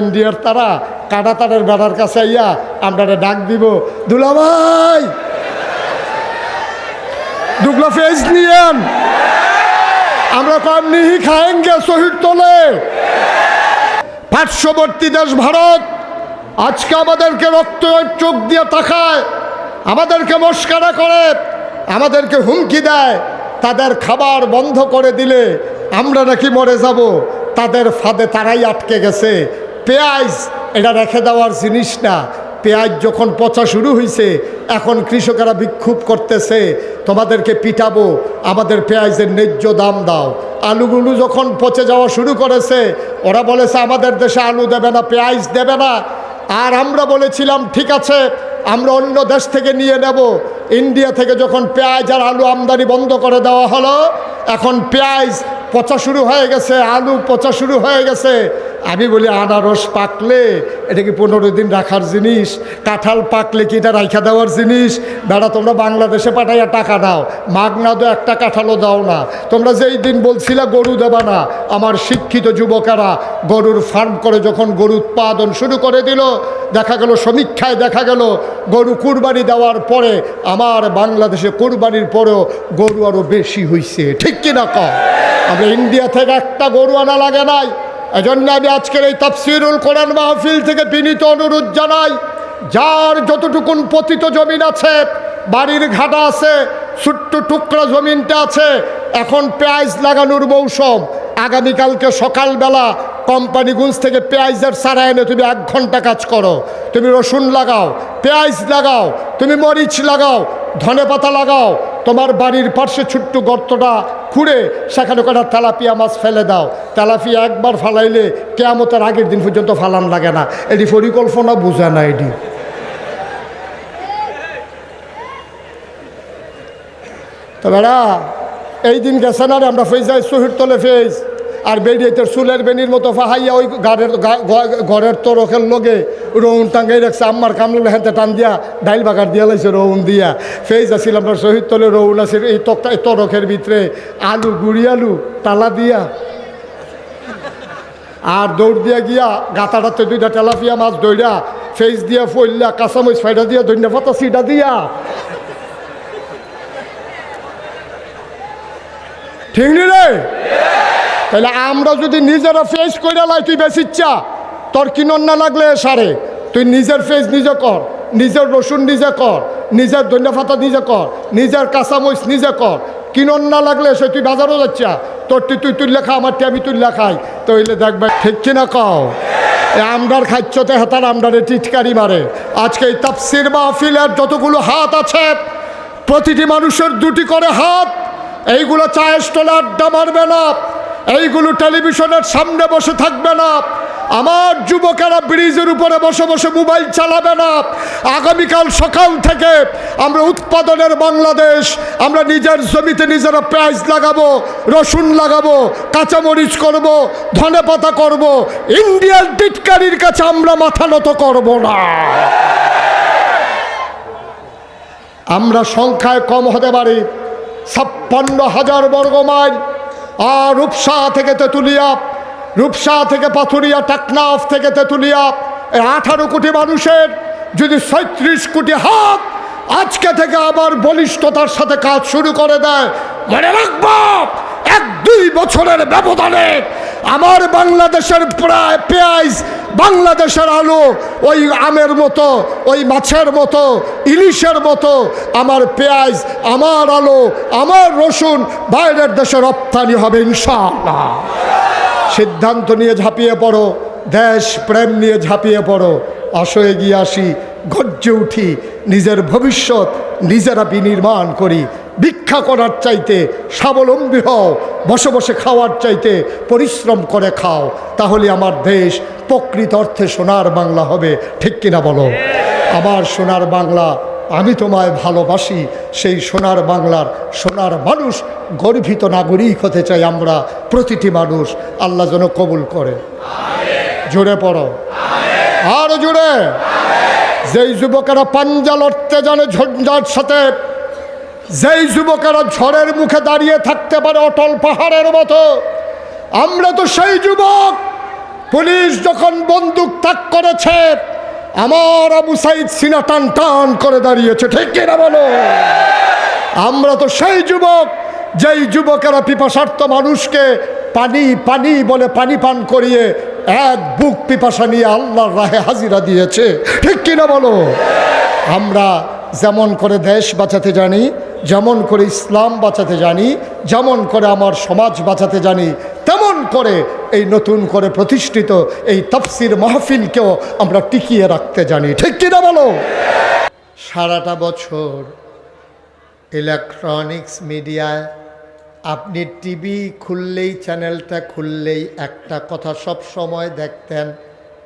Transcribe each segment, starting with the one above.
ইন্ডিয়ার তারা, কাটা তারের বেড়ার কাছে আইয়া আমরা ডাক দিব দুলাভাই দুগলা ফেস নিয়েন। আমরা কম নিহি খায়েঙ্গে শহীদ তোলে। পার্শ্ববর্তী দেশ ভারত, আজকে আমাদেরকে রক্ত চোখ দিয়ে তাকায়, আমাদেরকে মস্কারা করে, আমাদেরকে হুমকি দেয়, তাদের খাবার বন্ধ করে দিলে আমরা নাকি মরে যাব, তাদের ফাঁদে তারাই আটকে গেছে পেঁয়াজ, এটা রেখে দেওয়ার জিনিস না। পেঁয়াজ যখন পচা শুরু হয়েছে এখন কৃষকেরা বিক্ষোভ করতেছে, তোমাদেরকে পিটাবো, আমাদের পেঁয়াজের ন্যায্য দাম দাও। আলুগুলো যখন পচে যাওয়া শুরু করেছে, ওরা বলেছে, আমাদের দেশে আলু দেবে না, পেঁয়াজ দেবে না। আর আমরা বলেছিলাম, ঠিক আছে, আমরা অন্য দেশ থেকে নিয়ে নেব। ইন্ডিয়া থেকে যখন পেঁয়াজ আর আলু আমদানি বন্ধ করে দেওয়া হলো, এখন পেঁয়াজ পচা শুরু হয়ে গেছে, আলু পচা শুরু হয়ে গেছে। আমি বলি আনারস পাকলে, এটা কি পনেরো দিন রাখার জিনিস? কাঁঠাল পাকলে কি এটা রাইখা দেওয়ার জিনিস? বেড়া, তোমরা বাংলাদেশে পাঠাইয়া টাকা দাও মাগ না দো একটা কাঁঠালও দাও না। তোমরা যেই দিন বলছিলে গরু দেবা না, আমার শিক্ষিত যুবকেরা গরুর ফার্ম করে যখন গরু উৎপাদন শুরু করে দিল, দেখা গেল সমীক্ষায় দেখা গেল গরু কুরবানি দেওয়ার পরে আমার বাংলাদেশে কুরবানির পরেও গরু আরও বেশি হইছে। ঠিক কিনা কম আমরা ইন্ডিয়া থেকে একটা গরু আনা লাগে নাই। এজন্য আমি আজকের এই তাফসিরুল কোরআন মাহফিল থেকে বিনীত অনুরোধ জানাই, যার যতটুকুন পতিত জমিন আছে, বাড়ির ঘাটা আছে, ছোট্ট টুকরা জমিনটা আছে, এখন পেঁয়াজ লাগানোর মৌসুম। আগামীকালকে সকালবেলা কোম্পানিগঞ্জ থেকে পেঁয়াজের সারা এনে তুমি এক ঘণ্টা কাজ করো। তুমি রসুন লাগাও, পেঁয়াজ লাগাও, তুমি মরিচ লাগাও ধনে পাতা লাগাও তোমার বাড়ির পার্শ্বে ছোট্ট গর্তটা খুঁড়ে সেখানে কটা তেলাপিয়া মাছ ফেলে দাও। তেলাপিয়া একবার ফালাইলে কেয়ামতের আগের দিন পর্যন্ত ফালান লাগে না। এটি পরিকল্পনা বোঝা না এটি। তো বেড়া, এই দিন গেছে না আমরা ফেজ যাই তলে ফেজ আর বেরিয়ে চুলের বেনির মতো ফাহাইয়া ওই গাড়ের ঘরের তরকের লগে রৌন টাঙ্গাই রাখছে, আম্মার কামলে হেঁতে টান দিয়া ডাইল বাগার দিয়া লাইছে রৌন দিয়া। ফেজ আছিল আমরা শহীদ তলে রৌন আছে এই তক্তা তরকের ভিতরে আলু, গুড়ি আলু, তালা দিয়া। আর দৌড় দিয়া গিয়া গাতাটাতে দুইটা তেলাপিয়া মাছ দৌড়া ফেস দিয়া ফইল্লা, কাঁচামরিচ ফাইডা দিয়া ধন্যা পাতা সিটা দিয়া। ঠিক নি রে? তাহলে আমরা যদি নিজেরা ফেস করে লাই, তুই বেশি ইচ্ছা তোর কিনন না লাগলে সারে। তুই নিজের ফেস নিজে কর, নিজের রসুন নিজে কর, নিজের ধনিয়া নিজে কর, নিজের কাঁচামরিচ নিজে কর। কিনন না লাগলে সে তুই বাজারও যাচ্ছা। তোর তুই তুই লেখা, আমার আমি তুই লেখাই। তো হইলে দেখবে ঠিক কিনা কও? আমরার খাচ্ছতে হাতার আমরারে টিটকারি মারে। আজকে এই তাপসির মাহফিলের যতগুলো হাত আছে, প্রতিটি মানুষের দুটি করে হাত। এইগুলো চায়ের স্টলে আড্ডা মারবে না। এইগুলো টেলিভিশনের সামনে বসে থাকবে না। আমার যুবকেরা ব্রিজের উপরে বসে বসে মোবাইল চালাবে না। আগামীকাল সকাল থেকে আমরা উৎপাদনের বাংলাদেশ, আমরা নিজের জমিতে নিজেরা পেঁয়াজ লাগাবো, রসুন লাগাবো, কাঁচামরিচ করব, ধনে পাতা করব। ইন্ডিয়ান টিটকারির কাছে আমরা মাথা নত করব না। আমরা সংখ্যায় কম হতে পারি। ছাপ্পান্ন হাজার বর্গ মাইল। আর রূপসা থেকে তেঁতুলিয়া, রূপসা থেকে পাথুরিয়া, টাকনাফ থেকে তেঁতুলিয়া। এই আঠারো কোটি মানুষের যদি ছয়ত্রিশ কোটি হাত আজকে থেকে আবার বলিষ্ঠতার সাথে কাজ শুরু করে দেয়, মনে রাখব, এক দুই বছরের ব্যবধানে আমার বাংলাদেশের প্রায় পেঁয়াজ বাংলাদেশের আলু, ওই আমের মতো, ওই মাছের মতো, ইলিশের মতো, আমার পেঁয়াজ, আমার আলু, আমার রসুন বাইরের দেশে রপ্তানি হবে ইনশাআল্লাহ। সিদ্ধান্ত নিয়ে ঝাঁপিয়ে পড়ো, দেশ প্রেম নিয়ে ঝাঁপিয়ে পড়ো, আসো গিয়ে আসি, গর্জে উঠি, নিজের ভবিষ্যৎ নিজেরা বিনির্মাণ করি। ভিক্ষা করার চাইতে স্বাবলম্বী হও, বসে বসে খাওয়ার চাইতে পরিশ্রম করে খাও, তাহলে আমার দেশ প্রকৃত অর্থে সোনার বাংলা হবে। ঠিক কিনা বলো? আমার সোনার বাংলা আমি তোমায় ভালোবাসি, সেই সোনার বাংলার সোনার মানুষ, গর্বিত নাগরিক হতে চাই আমরা প্রতিটি মানুষ। আল্লাহ যেন কবুল করে। জুড়ে পড়ো। আরও জুড়ে যেই যুবকেরা পাঞ্জা লড়তে জানে ঝঞ্ঝার সাথে যেই যুবকেরা ঝড়ের মুখে দাঁড়িয়ে থাকতে পারে অটল পাহাড়ের মতো, আমরা তো সেই যুবক। পুলিশ যখন বন্দুক তাক করেছে, আমার আবু সাইদ সিনা টান টান করে দাঁড়িয়েছে, ঠিক কিনা বলো? আমরা তো সেই যুবক, যেই যুবকেরা পিপাসার্থ মানুষকে পানি পানি বলে পানি পান করিয়ে এক বুক পিপাসা নিয়ে আল্লাহর রাহে হাজিরা দিয়েছে, ঠিক কিনা বলো? আমরা যেমন করে দেশ বাঁচাতে জানি যেমন করে ইসলাম বাঁচাতে জানি, যেমন করে আমার সমাজ বাঁচাতে জানি, তেমন করে এই নতুন করে প্রতিষ্ঠিত এই তফসির মাহফিলকেও আমরা টিকিয়ে রাখতে জানি। ঠিক কিনা বলো? সারাটা বছর ইলেকট্রনিক্স মিডিয়ায় আপনি টিভি খুললেই, চ্যানেলটা খুললেই একটা কথা সব সময় দেখতেন,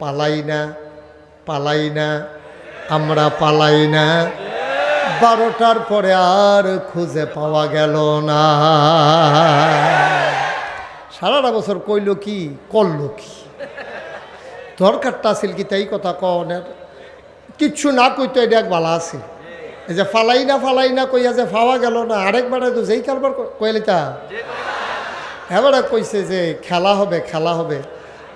পালাই না পালাই না, আমরা পালাই না। বারোটার পরে আর খুঁজে পাওয়া গেল না। সারাটা বছর কইল কি, করল কি? দরকারটা আছিল কি, তাই কথা কনের কিচ্ছু না কইতো এটা এক বালা আছে এই যে ফালাই না ফালাই না কইয়া যে ফাওয়া গেল না, আরেকবার তো যেই কারবার কইলে তা এবারে কইছে যে খেলা হবে খেলা হবে।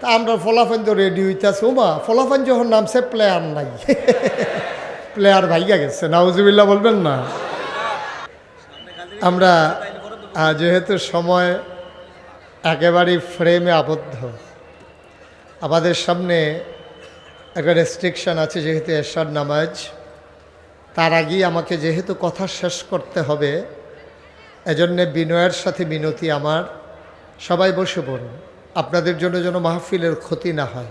তা আমরা ফলাফান তো রেডি হইতেছে ওমা ফলাফান যখন নামছে প্লেয়ার নাই। প্লেয়ার ভাইয়া গেছে নাউজুবিল্লাহ বলবেন না? আমরা যেহেতু সময় একেবারেই ফ্রেমে আবদ্ধ, আমাদের সামনে একটা রেস্ট্রিকশন আছে যেহেতু এরশাদ নামাজ। তার আগেই আমাকে যেহেতু কথা শেষ করতে হবে, এজন্যে বিনয়ের সাথে মিনতি আমার। সবাই বসে পড়ুন, আপনাদের জন্য যেন মাহফিলের ক্ষতি না হয়।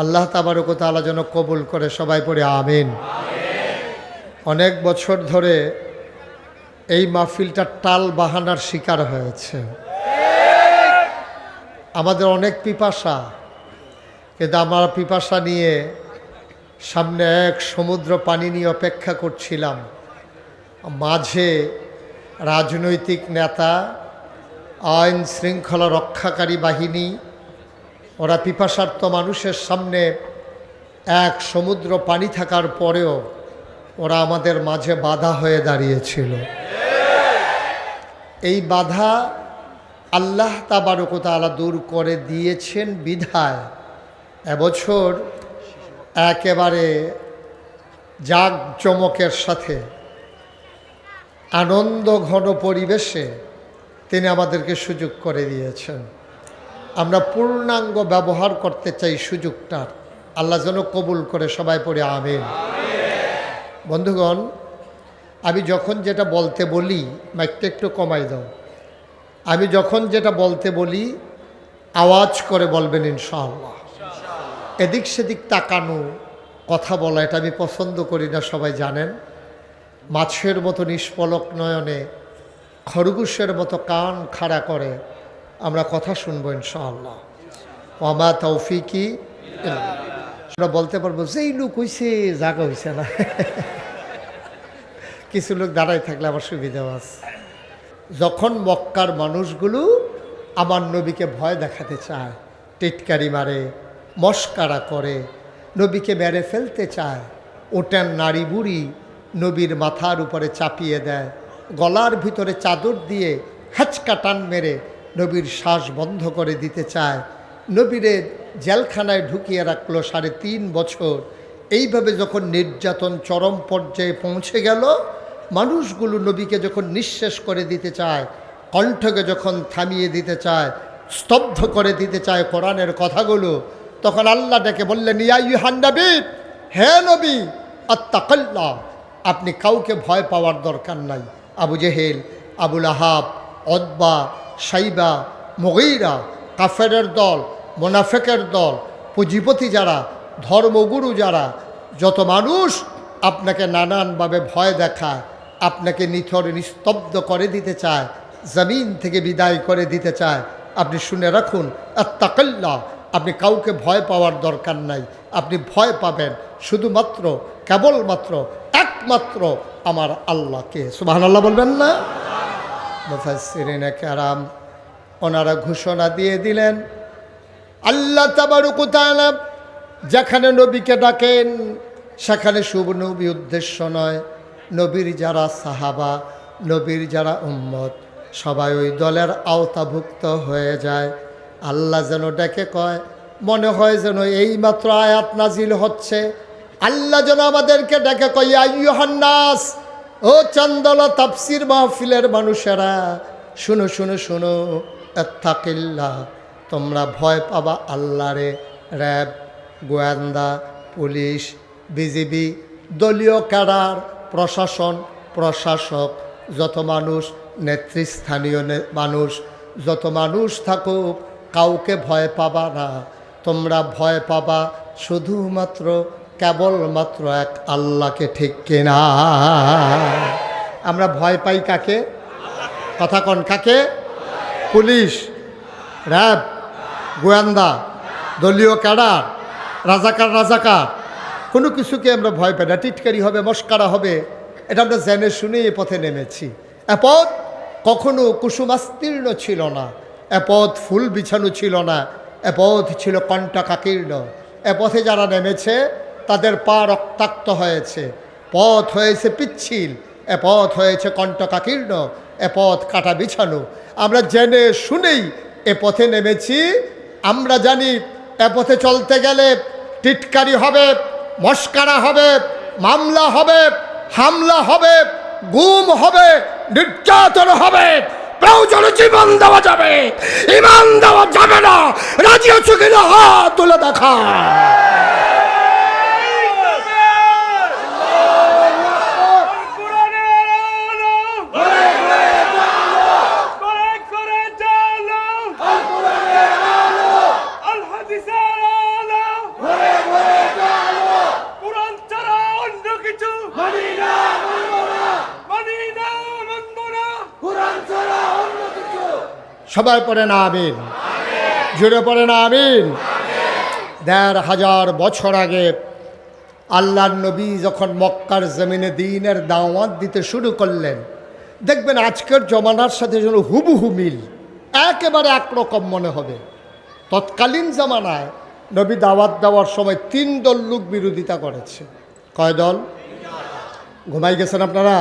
আল্লাহ তাবারক তালা যেন কবুল করে সবাই পড়ে, আমিন। অনেক বছর ধরে এই মাহফিলটা টাল বাহানার শিকার হয়েছে। আমাদের অনেক পিপাসা, কিন্তু আমরা পিপাসা নিয়ে সামনে এক সমুদ্র পানি নিয়ে অপেক্ষা করছিলাম। মাঝে রাজনৈতিক নেতা, আইন শৃঙ্খলা রক্ষাকারী বাহিনী ওরা পিপাসার্থ মানুষের সামনে এক সমুদ্র পানি থাকার পরেও ওরা আমাদের মাঝে বাধা হয়ে দাঁড়িয়েছিল। এই বাধা আল্লাহ তাবারকতালা দূর করে দিয়েছেন বিধায়। এবছর একেবারে জাগ চমকের সাথে, আনন্দ ঘন পরিবেশে তিনি আমাদেরকে সুযোগ করে দিয়েছেন। আমরা পূর্ণাঙ্গ ব্যবহার করতে চাই সুযোগটার আল্লাহ যেন কবুল করে সবাই পড়ে, আমিন। বন্ধুগণ, আমি যখন যেটা বলতে বলি, মাইকটা একটু কমাই দাও। আমি যখন যেটা বলতে বলি, আওয়াজ করে বলবেন ইনশাআল্লাহ। এদিক সেদিক তাকানো, কথা বলা, এটা আমি পছন্দ করি না, সবাই জানেন। মাছের মতো নিষ্পলক নয়নে, খরগোশের মতো কান খাড়া করে আমরা কথা শুনব ইনশাআল্লাহ। ওমা তৌফিকি আমরা বলতে পারব, যেই লোক হইছে, জাগা হইছে না। কিছু লোক দাঁড়াই থাকলে আমার সুবিধা আছে। যখন মক্কার মানুষগুলো আমার নবীকে ভয় দেখাতে চায়, টিটকারি মারে, মস্কারা করে, নবীকে মেরে ফেলতে চায়, ওটার নারী বুড়ি নবীর মাথার উপরে চাপিয়ে দেয়, গলার ভিতরে চাদর দিয়ে হ্যাচকা টান মেরে নবীর শ্বাস বন্ধ করে দিতে চায়। নবীরে জেলখানায় ঢুকিয়ে রাখল সাড়ে তিন বছর। এইভাবে যখন নির্যাতন চরম পর্যায়ে পৌঁছে গেল, মানুষগুলো নবীকে যখন নিঃশেষ করে দিতে চায়, কণ্ঠকে যখন থামিয়ে দিতে চায়, স্তব্ধ করে দিতে চায় কোরআনের কথাগুলো, তখন আল্লাহ ডেকে বললেন, ইয়া নবী, হে নবী আত্মাকাল্লা আপনি কাউকে ভয় পাওয়ার দরকার নাই। আবু জেহেল, আবুল আহাব অদবা সাইবা, মগৈরা, কাফেরের দল, মোনাফেকের দল, পুঁজিপতি যারা, ধর্মগুরু যারা, যত মানুষ আপনাকে নানানভাবে ভয় দেখায়, আপনাকে নিথর, নিস্তব্ধ করে দিতে চায়, জমিন থেকে বিদায় করে দিতে চায়, আপনি শুনে রাখুন আত্মাকাল্লা আপনি কাউকে ভয় পাওয়ার দরকার নাই, আপনি ভয় পাবেন, শুধুমাত্র, কেবলমাত্র, একমাত্র আমার আল্লাহকে। সুবাহ আল্লাহ বলবেন না? মুফাসসিরিনে কেরাম, ওনারা ঘোষণা দিয়ে দিলেন, আল্লাহ তাবারুক তাআলা যেখানে নবীকে ডাকেন, সেখানে শুভ নবী উদ্দেশ্য নয়। নবীর যারা সাহাবা, নবীর যারা উম্মত, সবাই ওই দলের আওতাভুক্ত হয়ে যায়। আল্লাহ যেন ডেকে কয়, মনে হয় যেন এই মাত্র আয়াত নাজিল হচ্ছে। আল্লাহ যেন আমাদেরকে ডেকে কই আইয়ুহান্নাস ও চন্দল তাপসির মাহফিলের মানুষেরা, শুনো শুনো শুনো এত্তাকিল্লা তোমরা ভয় পাবা আল্লাহরে, র্যাব, গোয়েন্দা, পুলিশ, বিজিবি, দলীয় ক্যাডার, প্রশাসন, প্রশাসক, যত মানুষ, নেতৃস্থানীয় মানুষ, যত মানুষ থাকুক, কাউকে ভয় পাবা না। তোমরা ভয় পাবা শুধুমাত্র কেবলমাত্র এক আল্লাহকে ঠিক কিনা? আমরা ভয় পাই কাকে? কথা কন, কাকে? পুলিশ, র্যাব, গোয়েন্দা, দলীয় ক্যাডার, রাজাকার রাজাকার। কোনো কিছুকে আমরা ভয় পাই না। টিটকারি হবে, মস্কারা হবে। এটা আমরা জেনে শুনে এ পথে নেমেছি। এ পথ কখনো কুসুমাস্তীর্ণ ছিল না। এ পথ ফুল বিছানো ছিল না। এ পথ ছিল কণ্টাকাকীর্ণ এ পথে যারা নেমেছে তাদের পা রক্তাক্ত হয়েছে। পথ হয়েছে পিচ্ছিল, এ পথ হয়েছে কণ্টকাকীর্ণ, এ পথ কাটা বিছানো। আমরা জেনে শুনেই এ পথে নেমেছি। আমরা জানি এ পথে চলতে গেলে টিটকারি হবে, মস্কারা হবে, মামলা হবে, হামলা হবে, গুম হবে, নির্যাতন হবে। জীবন দেওয়া যাবে, ইমান দেওয়া যাবে না। রাজি আছো কিনা? হাত তুলে দেখা কোরআনের আলো করে করে চালো আল হাদিসের আলো কোরআন ছাড়া অন্য কিছু মানি না মানব না সবাই পড়ে না, আমিন। জুড়ে পড়ে না, আমিন। দেড় হাজার বছর আগে আল্লাহর নবী যখন মক্কার জমিনে দিনের দাওয়াত দিতে শুরু করলেন, দেখবেন আজকের জমানার সাথে যেন হুবহু মিল, একেবারে একরকম মনে হবে। তৎকালীন জামানায় নবী দাওয়াত দেওয়ার সময় তিন দল লোক বিরোধিতা করেছে। কয় দল? ঘুমাই গেছেন আপনারা?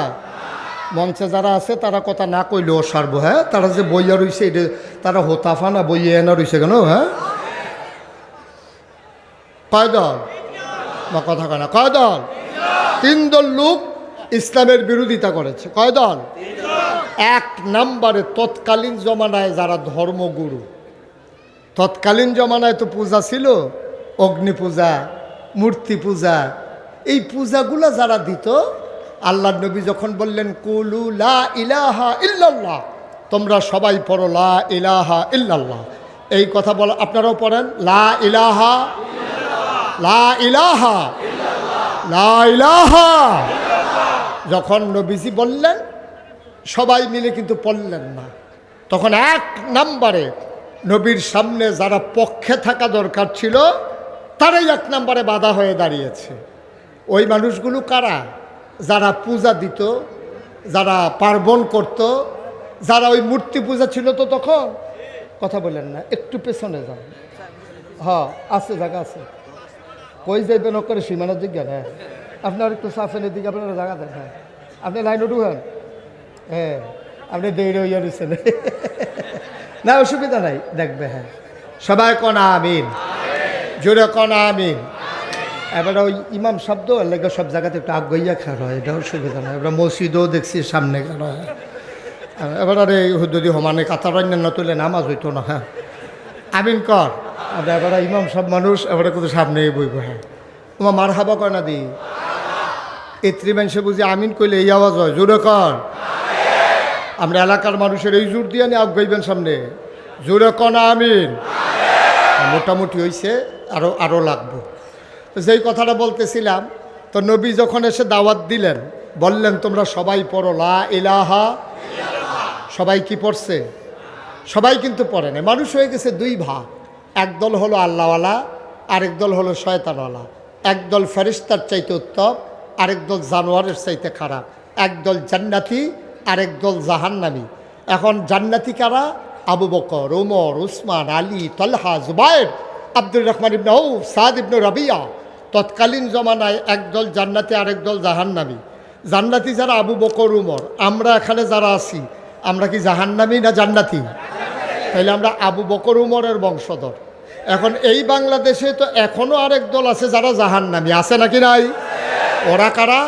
মঞ্চে যারা আছে, তারা কথা না কইলেও সারব হ্যাঁ? তারা যে বইয়া রইছে, এটা তারা হোতাফা না বইয়ে এনা রইছে কেন হ্যাঁ? কয় দল? বা কথা কয় না, কয় দল? তিন দল লোক ইসলামের বিরোধিতা করেছে। কয় দল? এক নাম্বারে তৎকালীন জমানায় যারা ধর্মগুরু, তৎকালীন জমানায় তো পূজা ছিল, অগ্নি পূজা, মূর্তি পূজা, এই পূজাগুলো যারা দিত আল্লাহ নবী যখন বললেন, কুলু লা ইলাহা ইল্লাল্লাহ তোমরা সবাই পড়ো লা ইলাহা ইল্লাল্লাহ। এই কথা বল, আপনারাও পড়েন, লা ইলাহা লা ইলাহা লা ইলাহা যখন নবীজি বললেন, সবাই মিলে কিন্তু পড়লেন না। তখন এক নাম্বারে নবীর সামনে যারা পক্ষে থাকা দরকার ছিল, তারাই এক নাম্বারে বাধা হয়ে দাঁড়িয়েছে। ওই মানুষগুলো কারা? যারা পূজা দিত, যারা পার্বণ করত, যারা ওই মূর্তি পূজা ছিল তো তখন? কথা বলেন না, একটু পেছনে যান। হ্যাঁ আছে, জায়গা আছে। কই যাইবেন করে সীমানার জিজ্ঞা হ্যাঁ আপনার একটু সাফেনের দিকে আপনারা জায়গা দেন হ্যাঁ। আপনি লাইন উঠুন। হ্যাঁ আপনি দেরি হইয়া দিচ্ছেন না, অসুবিধা নাই, দেখবে হ্যাঁ। সবাই কনা আমিন। জোরে কনা আমিন। এবার ওই ইমাম শব্দ লেগে সব জায়গাতে একটু আগাইয়া খার হয় এটা সুবিধা নয় এবার মসজিদও দেখছি সামনে খার হয়। এবার আরে যদি সমানে কাতার অন্যান্য তুলে নামাজ হইতো না হ্যাঁ। আমিন কর। আর এবার ইমাম সব মানুষ এবারে কিন্তু সামনে বইব হ্যাঁ। তোমার মার হাবা কয় না দি? এত্রি মানুষে বুঝি আমিন কইলে এই আওয়াজ হয়, জোরে কর। আমরা এলাকার মানুষের এই জোর দিয়ে নিয়ে আগাইবেন সামনে। জোরে কন আমিন। মোটামুটি হয়েছে আরও আরও লাগবো। যেই কথাটা বলতেছিলাম, তো নবী যখন এসে দাওয়াত দিলেন, বললেন, তোমরা সবাই পড়ো, লা ইলাহা সবাই কি পড়ছে? সবাই কিন্তু পড়ে না মানুষ হয়ে গেছে দুই ভাগ। একদল হলো আল্লাহওয়ালা, আরেক দল হলো শয়তানওয়ালা। একদল ফেরিস্তার চাইতে উত্তম, আরেক দল জানোয়ারের চাইতে খারাপ। একদল জান্নাতি, আরেক দল জাহান্নামি। এখন জান্নাতি কারা? আবু বকর ওমর উসমান, আলী, তলহা জুবায়ের আব্দুর রহমান ইবনে সাদ ইবনে রবিয়া। তৎকালীন জমানায় একদল জান্নাতি আরেক দল জাহান্নামি। জান্নাতি যারা আবু বকর, উমর, আমরা এখানে যারা আছি, আমরা কি জাহান্নামি না জান্নাতি? তাইলে আমরা আবু বকর, উমরের বংশধর। এখন এই বাংলাদেশে তো এখনও আরেক দল আছে যারা জাহান নামি আছে নাকি নাই? ওরা কারা?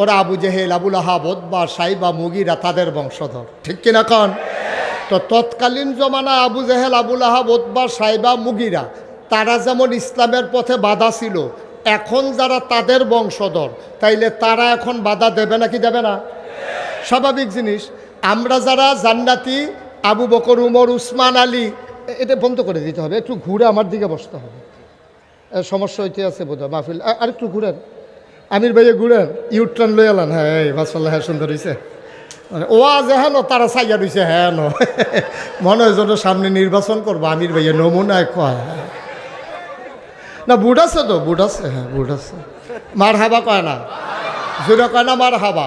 ওরা আবু জেহেল আবুল আহাবদ বা সাইবা, মুগিরা, তাদের বংশধর। ঠিক কিনা কন? তো তৎকালীন জমানায় আবু জেহেল আবুল আহাব ওতবা, সাইবা, মুগিরা, তারা যেমন ইসলামের পথে বাধা ছিল এখন যারা তাদের বংশধর, তাইলে তারা এখন বাধা দেবে নাকি দেবে না? স্বাভাবিক জিনিস, আমরা যারা জান্নাতি, আবু বকর, উমর, উসমান, আলী, এটা বন্ধ করে দিতে হবে, একটু ঘুরে আমার দিকে বসতে হবে। সমস্যা হইতে আছে বোধ হয় মাহফিল। আ- আরেকটু ঘুরেন। আমির ভাইয়ে ঘুরেন ইউটার্ন লই এলান। হ্যাঁ এই মাসাল্লাহ হ্যাঁ সুন্দর হয়েছে ও আজ হ্যাঁ তারা সাইয়া রয়েছে হ্যাঁ মনে হয় যেন সামনে নির্বাচন করব, আমির ভাইয়া নমুনায় কয় না, বুট আছে তো, বুট আছে হ্যাঁ বুট আছে। মার হাবা কয় না? জোরে কয় না মার হাবা